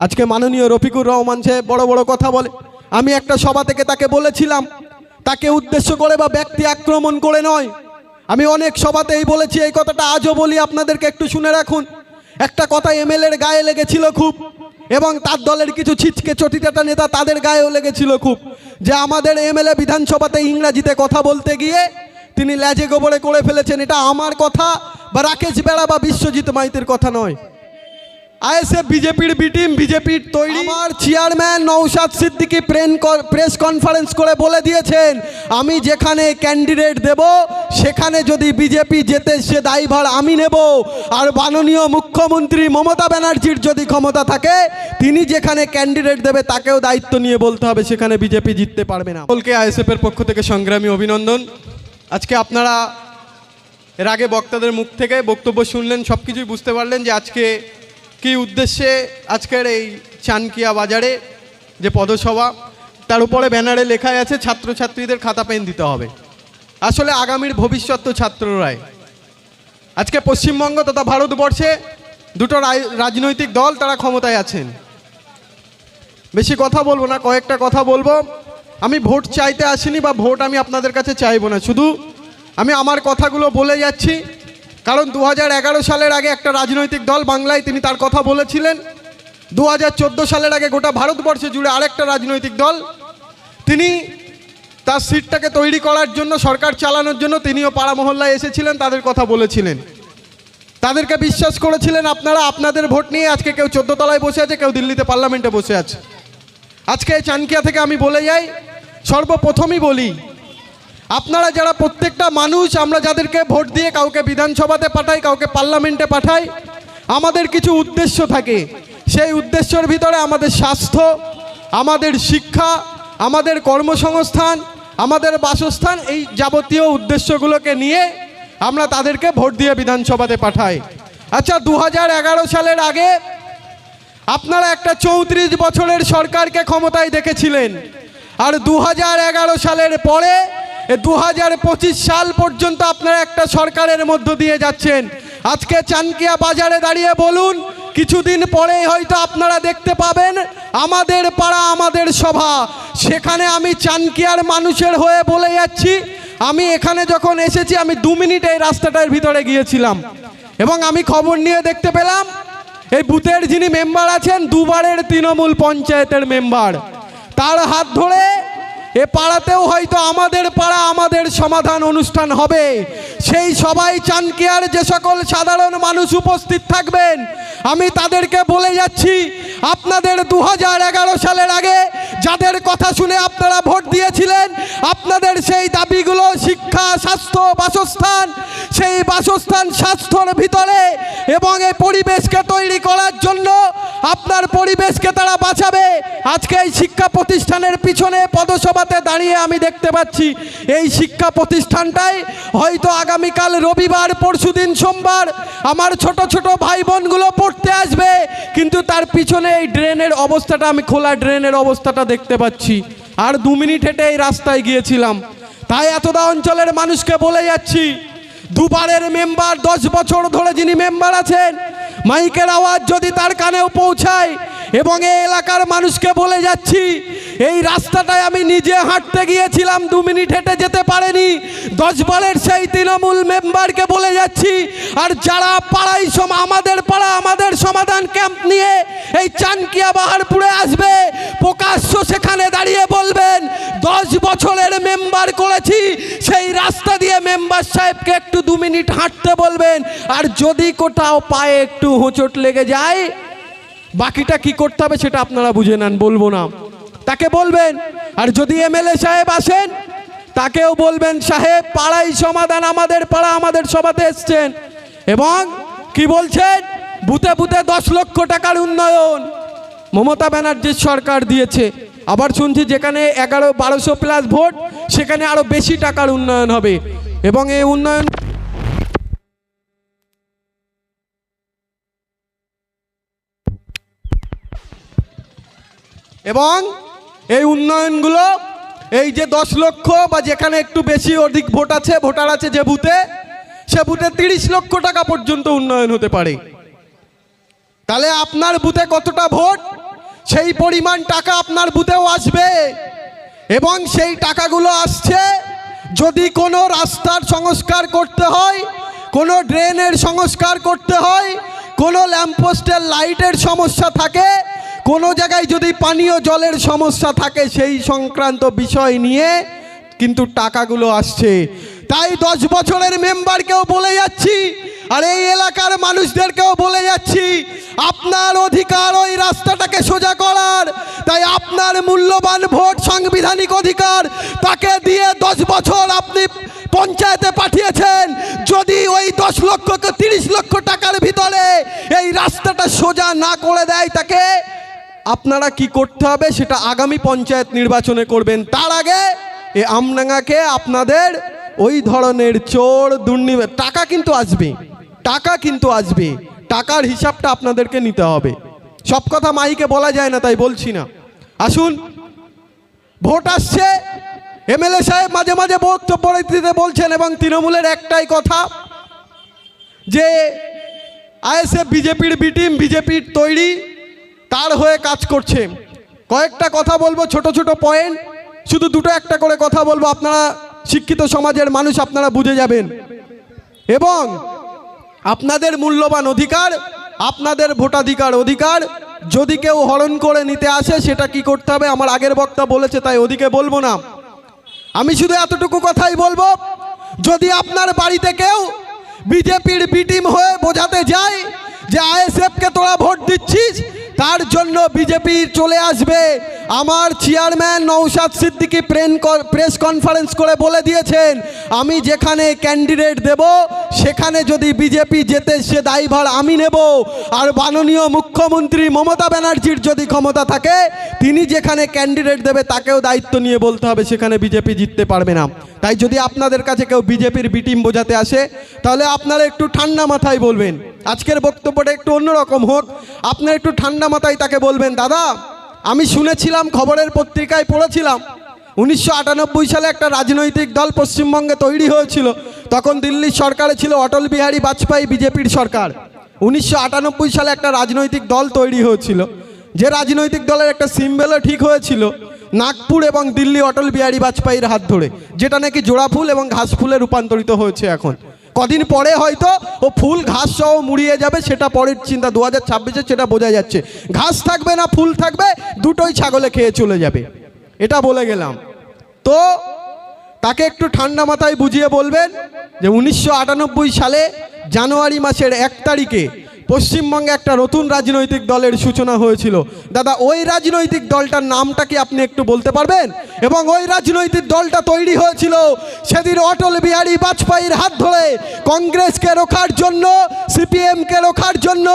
আজকে মাননীয় রফিকুর রহমান সাহেব বড় বড় কথা বলে। আমি একটা সভা থেকে তাকে বলেছিলাম, তাকে উদ্দেশ্য করে বা ব্যক্তি আক্রমণ করে নয়। আমি অনেক সভাতেই বলেছি, এই কথাটা আজও বলি, আপনাদেরকে একটু শুনে রাখুন। একটা কথা এমএলএর গায়ে লেগেছিল খুব, এবং তার দলের কিছু ছিচকে চটিটাটা নেতা তাদের গায়েও লেগেছিল খুব। যে আমাদের এমএলএ বিধানসভাতে ইংরাজিতে কথা বলতে গিয়ে তিনি ল্যাজে গোবরে করে ফেলেছেন, এটা আমার কথা বা রাকেশ বেড়া বা বিশ্বজিৎ মাইতির কথা নয়। আইএসএফ বিজেপির বি টিম বিজেপির তৈরি। আমার চেয়ারম্যান নৌশাদ সিদ্দিকী প্রেন প্রেস কনফারেন্স করে বলে দিয়েছেন আমি যেখানে ক্যান্ডিডেট দেব সেখানে যদি বিজেপি যেতে সে দায়ভার আমি নেব। আর মাননীয় মুখ্যমন্ত্রী মমতা ব্যানার্জির যদি ক্ষমতা থাকে তিনি যেখানে ক্যান্ডিডেট দেবে তাকেও দায়িত্ব নিয়ে বলতে হবে সেখানে বিজেপি জিততে পারবে না। সকলকে আইএসএফ এর পক্ষ থেকে সংগ্রামী অভিনন্দন। আজকে আপনারা এর আগে বক্তাদের মুখ থেকে বক্তব্য শুনলেন সব কিছুই বুঝতে পারলেন যে আজকে কী উদ্দেশ্যে আজকের এই চানকিয়া বাজারে যে পদসভা তার উপরে ব্যানারে লেখাই আছে, ছাত্রছাত্রীদের খাতা পেন দিতে হবে। আসলে আগামীর ভবিষ্যৎ তো ছাত্ররাই আজকে পশ্চিমবঙ্গ তথা ভারতবর্ষে দুটো রাজনৈতিক দল তারা ক্ষমতায় আছেন। বেশি কথা বলব না, কয়েকটা কথা বলব। আমি ভোট চাইতে আসিনি বা ভোট আমি আপনাদের কাছে চাইব না। শুধু আমি আমার কথাগুলো বলে যাচ্ছি। কারণ দু হাজার এগারো সালের আগে একটা রাজনৈতিক দল বাংলায় তিনি তার কথা বলেছিলেন। দু হাজার চোদ্দ সালের আগে গোটা ভারতবর্ষে জুড়ে আরেকটা রাজনৈতিক দল। তিনি তার সিটটাকে তৈরি করার জন্য, সরকার চালানোর জন্য তিনিও পাড়া মহল্লায় এসেছিলেন, তাদের কথা বলেছিলেন। তাদেরকে বিশ্বাস করেছিলেন, আপনারা আপনাদের ভোট নিয়ে আজকে কেউ তলায় বসে আছে, কেউ দিল্লিতে পার্লামেন্টে বসে আছে। আজকে চানকিয়া থেকে আমি বলে যাই, সর্বপ্রথমই বলি আপনারা যারা প্রত্যেকটা মানুষ, আমরা যাদেরকে ভোট দিয়ে কাউকে বিধানসভাতে পাঠাই, কাউকে পার্লামেন্টে পাঠাই, আমাদের কিছু উদ্দেশ্য থাকে। সেই উদ্দেশ্যের ভিতরে আমাদের স্বাস্থ্য, আমাদের শিক্ষা, আমাদের কর্মসংস্থান, আমাদের বাসস্থান, এই যাবতীয় উদ্দেশ্যগুলোকে নিয়ে আমরা তাদেরকে ভোট দিয়ে বিধানসভাতে পাঠাই। আচ্ছা দু হাজার এগারো সালের আগে আপনারা একটা চৌত্রিশ বছরের সরকারকে ক্ষমতায় দেখেছিলেন। আর দু হাজার এগারো সালের পরে দু হাজার পঁচিশ সাল পর্যন্ত আপনারা একটা সরকারের মধ্য দিয়ে যাচ্ছেন। আজকে চানকিয়া বাজারে দাঁড়িয়ে বলুন, কিছুদিন পরেই হয়তো আপনারা দেখতে পাবেন, আমাদের পাড়া, আমাদের সভা। সেখানে আমি চানকিয়ার মানুষের হয়ে বলে যাচ্ছি। আমি এখানে যখন এসেছি, আমি দু মিনিট এই রাস্তাটার ভিতরে গিয়েছিলাম। এবং আমি খবর নিয়ে দেখতে পেলাম, এই বুথের যিনি মেম্বার আছেন, দুবারের তৃণমূল পঞ্চায়েতের মেম্বার। তার হাত ধরে এ পাড়াতেও হয়তো আমাদের পাড়া আমাদের সমাধান অনুষ্ঠান হবে। সেই সবাই চানকিয়ার যে সকল সাধারণ মানুষ উপস্থিত থাকবেন, আমি তাদেরকে বলে যাচ্ছি, আপনাদের দু হাজার এগারো সালের আগে যাদের কথা শুনে আপনারা ভোট দিয়েছিলেন, আপনাদের সেই দাবিগুলো শিক্ষা, স্বাস্থ্য, বাসস্থান, সেই বাসস্থান স্বাস্থ্যর ভিতরে এবং এই পরিবেশকে তৈরি করার জন্য আপনার পরিবেশকে তারা বাঁচাবে। আজকে এই শিক্ষা প্রতিষ্ঠানের পিছনে পদসভাতে দাঁড়িয়ে আমি দেখতে পাচ্ছি, এই শিক্ষা প্রতিষ্ঠানটাই হয়তো আগামীকাল রবিবার, পরশুদিন সোমবার আমার ছোট ছোট ভাই বোনগুলো পড়তে আসবে, কিন্তু তার পিছনে এই ড্রেনের অবস্থাটা, আমি খোলা ড্রেনের অবস্থাটা দেখতে পাচ্ছি। আর দু মিনিট হেঁটে এই রাস্তায় গিয়েছিলাম। তাই এতটা অঞ্চলের মানুষকে বলে যাচ্ছি, দুবারের মেম্বার দশ বছর ধরে যিনি মেম্বার আছেন, মাইকের আওয়াজ যদি তার কানেও পৌঁছায় এবং এই এলাকার মানুষকে বলে যাচ্ছি, এই রাস্তাটায় আমি নিজে হাঁটতে গিয়েছিলাম, দু মিনিট হেঁটে যেতে পারেনি। দশ বারের সেই তৃণমূল মেম্বারকে বলে যাচ্ছি, আর যারা পাড়াই সম আমাদের পাড়া, আমাদের সমাধান ক্যাম্প নিয়ে এই চানকিয়া বাহারপুরে আসবে, প্রকাশ্য সেখানে দাঁড়িয়ে বলবেন, দশ বছরের মেম্বার করেছি, সেই রাস্তা দিয়ে মেম্বার সাহেবকে একটু দু মিনিট হাঁটতে বলবেন, আর যদি কোথাও পায়ে একটু হোঁচট লেগে যায় বাকিটা কি করতে হবে সেটা আপনারা বুঝে নেন, বলব না। তাকে বলবেন, আর যদি এমএলএ সাহেব আসেন, তাকেও বলবেন, সাহেব, পাড়াই সমাধান, আমাদের পাড়া, আমাদের সভাতে এসছেন। এবং কি বলছেন? বুথে বুথে দশ লক্ষ টাকার উন্নয়ন। মমতা ব্যানার্জির সরকার দিয়েছে। আবার শুনছি যেখানে এগারো, বারোশো প্লাস ভোট, সেখানে আরও বেশি টাকার উন্নয়ন হবে। এবং এই উন্নয়ন এবং এই উন্নয়নগুলো, এই যে দশ লক্ষ বা যেখানে একটু বেশি অধিক ভোট আছে, ভোটার আছে যে বুথে, সে বুথে তিরিশ লক্ষ টাকা পর্যন্ত উন্নয়ন হতে পারে। তাহলে আপনার বুথে কতটা ভোট? সেই পরিমাণ টাকা আপনার বুথেও আসবে। এবং সেই টাকাগুলো আসছে যদি কোনো রাস্তার সংস্কার করতে হয়, কোনো ড্রেনের সংস্কার করতে হয়, কোনো ল্যাম্পপোস্টের লাইটের সমস্যা থাকে কোনো জায়গায় যদি পানীয় জলের সমস্যা থাকে, সেই সংক্রান্ত বিষয় নিয়ে কিন্তু টাকাগুলো আসছে। তাই দশ বছরের মেম্বারকেও বলে যাচ্ছি, আর এই এলাকার মানুষদেরকেও বলে যাচ্ছি, আপনার অধিকার ওই রাস্তাটাকে সোজা করার। তাই আপনার মূল্যবান ভোট সাংবিধানিক অধিকার, তাকে দিয়ে দশ বছর আপনি পঞ্চায়েতে পাঠিয়েছেন। যদি ওই দশ লক্ষ তিরিশ লক্ষ টাকার ভিতরে এই রাস্তাটা সোজা না করে দেয় তাকে আপনারা কি করতে হবে সেটা আগামী পঞ্চায়েত নির্বাচনে করবেন। তার আগে এ আমডাঙ্গাকে আপনাদের ওই ধরনের চোর দুর্নীতি টাকা কিন্তু আসবে। টাকা কিন্তু আসবে। টাকার হিসাবটা আপনাদেরকে নিতে হবে। সব কথা মাইকে বলা যায় না, তাই বলছি না। আসুন, ভোট আসছে। এমএলএ সাহেব মাঝে মাঝে বক্তব্য দিতে বলছেন এবং তৃণমূলের একটাই কথা, যে আইএসএফ, বিজেপির বি টিম, বিজেপির তৈরি তার হয়ে কাজ করছে। কয়েকটা কথা বলব, ছোট ছোট পয়েন্ট শুধু দুটো একটা করে কথা বলব, আপনারা শিক্ষিত সমাজের মানুষ আপনারা বুঝে যাবেন। এবং আপনাদের মূল্যবান অধিকার, আপনাদের ভোটাধিকার অধিকার, যদি কেউ হরণ করে নিতে আসে, সেটা কি করতে হবে? আমার আগের বক্তা বলেছে, তাই ওদিকে বলব না। আমি শুধু এতটুকু কথাই বলব, যদি আপনার বাড়িতে কেউ বিজেপির বিটিম হয়ে বোঝাতে যায় যে আইএসএফকে তোরা ভোট দিচ্ছিস? তার জন্য বিজেপি চলে আসবে। আমার চেয়ারম্যান নৌসাদ সিদ্দিকি প্রেন প্রেস কনফারেন্স করে বলে দিয়েছেন, আমি যেখানে ক্যান্ডিডেট দেব, সেখানে যদি বিজেপি যেতে সে দায়ভার আমি নেব। আর মাননীয় মুখ্যমন্ত্রী মমতা ব্যানার্জির যদি ক্ষমতা থাকে, তিনি যেখানে ক্যান্ডিডেট দেবে তাকেও দায়িত্ব নিয়ে বলতে হবে, সেখানে বিজেপি জিততে পারবে না। তাই যদি আপনাদের কাছে কেউ বিজেপির বিটিম বোঝাতে আসে, তাহলে আপনারা একটু ঠান্ডা মাথায় বলবেন। আজকের বক্তব্যটা একটু অন্যরকম হোক। আপনারা একটু ঠান্ডা মাথায় তাকে বলবেন, দাদা, আমি শুনেছিলাম, খবরের পত্রিকায় পড়েছিলাম, উনিশশো আটানব্বই সালে একটা রাজনৈতিক দল পশ্চিমবঙ্গে তৈরি হয়েছিল। তখন দিল্লির সরকারে ছিল অটল বিহারী বাজপেয়ী, বিজেপির সরকার। উনিশশো আটানব্বই সালে একটা রাজনৈতিক দল তৈরি হয়েছিল। যে রাজনৈতিক দলের একটা সিম্বলও ঠিক হয়েছিল, নাগপুর এবং দিল্লি অটল বিহারী বাজপেয়ীর হাত ধরে, যেটা নাকি জোড়া ফুল এবং ঘাস ফুলে রূপান্তরিত হয়েছে এখন। কদিন পরে হয়তো ও ফুল ঘাস সহ মুড়িয়ে যাবে, সেটা পরের চিন্তা দু হাজার ছাব্বিশে সেটা বোঝা যাচ্ছে। ঘাস থাকবে না, ফুল থাকবে, দুটোই ছাগলে খেয়ে চলে যাবে। এটা বলে গেলাম। তো তাকে একটু ঠান্ডা মাথায় বুঝিয়ে বলবেন যে উনিশশো আটানব্বই সালে জানুয়ারি মাসের এক তারিখে পশ্চিমবঙ্গে একটা নতুন রাজনৈতিক দলের সূচনা হয়েছিল। দাদা, ওই রাজনৈতিক দলটার নামটা কি আপনি একটু বলতে পারবেন? এবং ওই রাজনৈতিক দলটা তৈরি হয়েছিল সেদিন অটল বিহারী বাজপেয়ীর হাত ধরে। কংগ্রেসকে রোখার জন্য, সিপিএমকে রোখার জন্য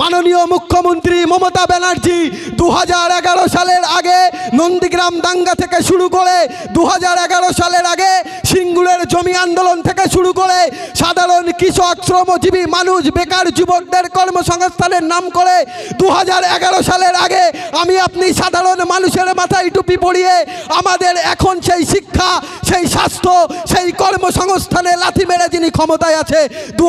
মাননীয় মুখ্যমন্ত্রী মমতা ব্যানার্জি দু হাজার এগারো সালের আগে নন্দীগ্রাম দাঙ্গা থেকে শুরু করে দু হাজার এগারো সালের আগে সিঙ্গুরের জমি আন্দোলন থেকে শুরু করে সাধারণ কৃষক, শ্রমজীবী মানুষ, বেকার যুবকদের কর্মসংস্থানের নাম করে দু হাজার এগারো সালের আগে আমি আপনি সাধারণ মানুষের মাথায় টুপি পরিয়ে আমাদের এখন সেই শিক্ষা, সেই স্বাস্থ্য, সেই কর্মসংস্থানে লাথি মেরে যিনি ক্ষমতায় আছে দু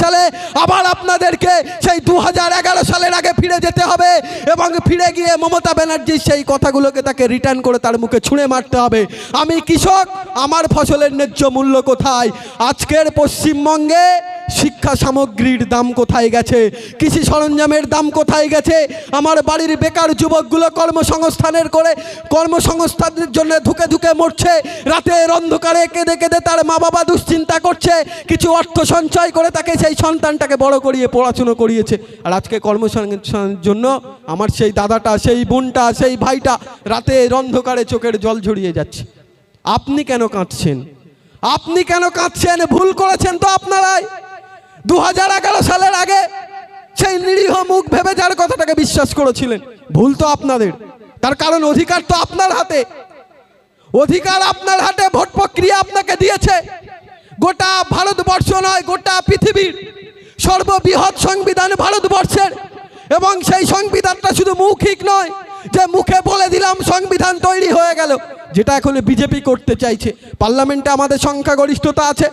সালে আবার আপনাদেরকে সেই দু হাজার এগারো সালের আগে ফিরে যেতে হবে এবং ফিরে গিয়ে মমতা ব্যানার্জির সেই কথাগুলোকে তাকে রিটার্ন করে তার মুখে ছুঁড়ে মারতে হবে। আমি কৃষক, আমার ফসলের ন্যায্য মূল্য কোথায়? আজকের পশ্চিমবঙ্গে শিক্ষা সামগ্রীর দাম কোথায় গেছে? কৃষি সরঞ্জামের দাম কোথায় গেছে? আমার বাড়ির বেকার যুবকগুলো কর্মসংস্থানের করে কর্মসংস্থানের জন্য ধুকে ধুকে মরছে। রাতের অন্ধকারে কেঁদে কেঁদে তার মা বাবা দুশ্চিন্তা করছে। কিছু অর্থ সঞ্চয় করে তাকে সেই সন্তানটাকে বড় করিয়ে পড়াশুনো করিয়েছে। আর আজকে কর্মসংস্থানের জন্য আমার সেই দাদাটা, সেই বোনটা, সেই ভাইটা রাতে অন্ধকারে চোখের জল ঝরিয়ে যাচ্ছে। আপনি কেন কাঁদছেন? আপনি কেন কাঁদছেন? ভুল করেছেন তো আপনারাই। দু হাজার এগারো সালের আগে সেই নিরীহ মুখ ভেবে যার কথাটাকে বিশ্বাস করেছিলেন, ভুল তো আপনাদের। তার কারণ অধিকার তো আপনার হাতে। অধিকার আপনার হাতে, ভোট প্রক্রিয়া আপনাকে দিয়েছে। গোটা ভারতবর্ষ নয়, গোটা পৃথিবীর সর্ববৃহৎ সংবিধান ভারতবর্ষের। এবং সেই সংবিধানটা শুধু মৌখিক নয়, যে মুখে বলে দিলাম সংবিধান তৈরি হয়ে গেল, যেটা এখন বিজেপি করতে চাইছে। পার্লামেন্টে আমাদের সংখ্যাগরিষ্ঠতা আছে,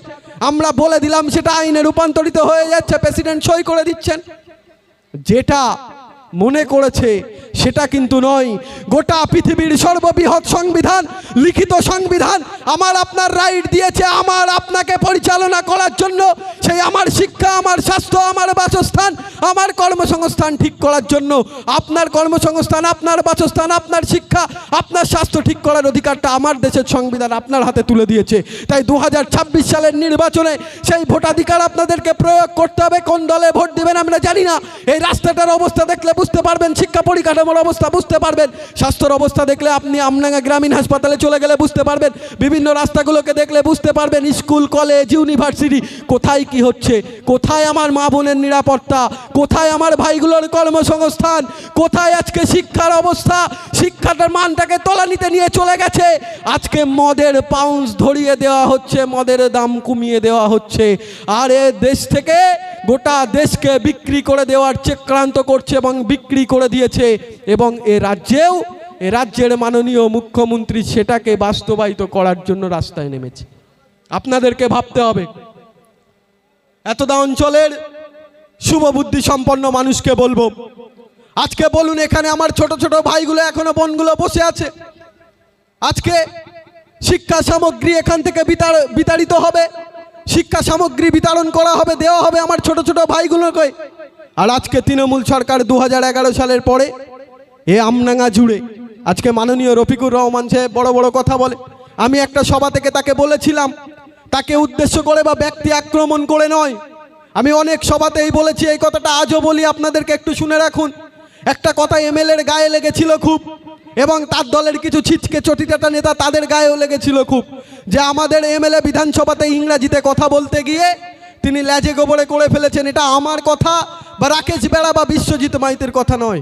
আমরা বলে দিলাম সেটা আইনে রূপান্তরিত হয়ে যাচ্ছে, প্রেসিডেন্ট সই করে দিচ্ছেন। যেটা মনে করেছে সেটা কিন্তু নয়। গোটা পৃথিবীর সর্ববৃহৎ সংবিধান, লিখিত সংবিধান আমার আপনার রাইট দিয়েছে, আমার আপনাকে পরিচালনা করার জন্য। সেই আমার শিক্ষা, আমার স্বাস্থ্য, আমার বাসস্থান, আমার কর্মসংস্থান ঠিক করার জন্য। আপনার কর্মসংস্থান, আপনার বাসস্থান, আপনার শিক্ষা, আপনার স্বাস্থ্য ঠিক করার অধিকারটা আমার দেশের সংবিধান আপনার হাতে তুলে দিয়েছে। তাই দু হাজার ছাব্বিশ সালের নির্বাচনে সেই ভোটাধিকার আপনাদেরকে প্রয়োগ করতে হবে। কোন দলে ভোট দিবেন আমরা জানি না। এই রাস্তাটার অবস্থা দেখলে বুঝতে পারবেন, শিক্ষা পরিকাঠামোর অবস্থা বুঝতে পারবেন। স্বাস্থ্যর অবস্থা দেখলে আপনি আমনাঙ্গা গ্রামীণ হাসপাতালে চলে গেলে বুঝতে পারবেন। বিভিন্ন রাস্তাগুলোকে দেখলে বুঝতে পারবেন, স্কুল, কলেজ, ইউনিভার্সিটি কোথায় কি হচ্ছে? কোথায় আমার মা বোনের নিরাপত্তা? কোথায় আমার ভাইগুলোর কর্মসংস্থান? কোথায় আজকে শিক্ষার অবস্থা? শিক্ষাটার মানটাকে তলানিতে নিয়ে চলে গেছে। আজকে মদের পাউন্স ধরিয়ে দেওয়া হচ্ছে, মদের দাম কমিয়ে দেওয়া হচ্ছে। আর এ দেশ থেকে গোটা দেশকে বিক্রি করে দেওয়ার চেক্রান্ত করছে এবং বিক্রি করে দিয়েছে। এবং এ রাজ্যেও, এ রাজ্যের মাননীয় মুখ্যমন্ত্রী সেটাকে বাস্তবায়িত করার জন্য রাস্তায় নেমেছে। আপনাদেরকে ভাবতে হবে, এতদা অঞ্চলের শুভবুদ্ধি সম্পন্ন মানুষকে বলব। আজকে বলুন, এখানে আমার ছোট ছোট ভাইগুলো এখনও বোনগুলো বসে আছে। আজকে শিক্ষা সামগ্রী এখান থেকে বিতাড়িত হবে। শিক্ষা সামগ্রী বিতরণ করা হবে, দেওয়া হবে আমার ছোট ছোট ভাইগুলোকে। আর আজকে তৃণমূল সরকার দু হাজার এগারো সালের পরে এ আমনাঙ্গা জুড়ে আজকে মাননীয় রফিকুর রহমান সাহেব বড় বড় কথা বলে। আমি একটা সভা থেকে তাকে বলেছিলাম, তাকে উদ্দেশ্য করে বা ব্যক্তি আক্রমণ করে নয়। আমি অনেক সভাতেই বলেছি, এই কথাটা আজও বলি, আপনাদেরকে একটু শুনে রাখুন। একটা কথা এমএলএর গায়ে লেগেছিল খুব, এবং তার দলের কিছু ছিচকে চটিটাটা নেতা তাদের গায়েও লেগেছিল খুব। যে আমাদের এমএলএ বিধানসভাতে ইংরাজিতে কথা বলতে গিয়ে তিনি ল্যাজে গোবরে করে ফেলেছেন, এটা আমার কথা বা রাকেশ বেড়া বা বিশ্বজিৎ মাইতের কথা নয়।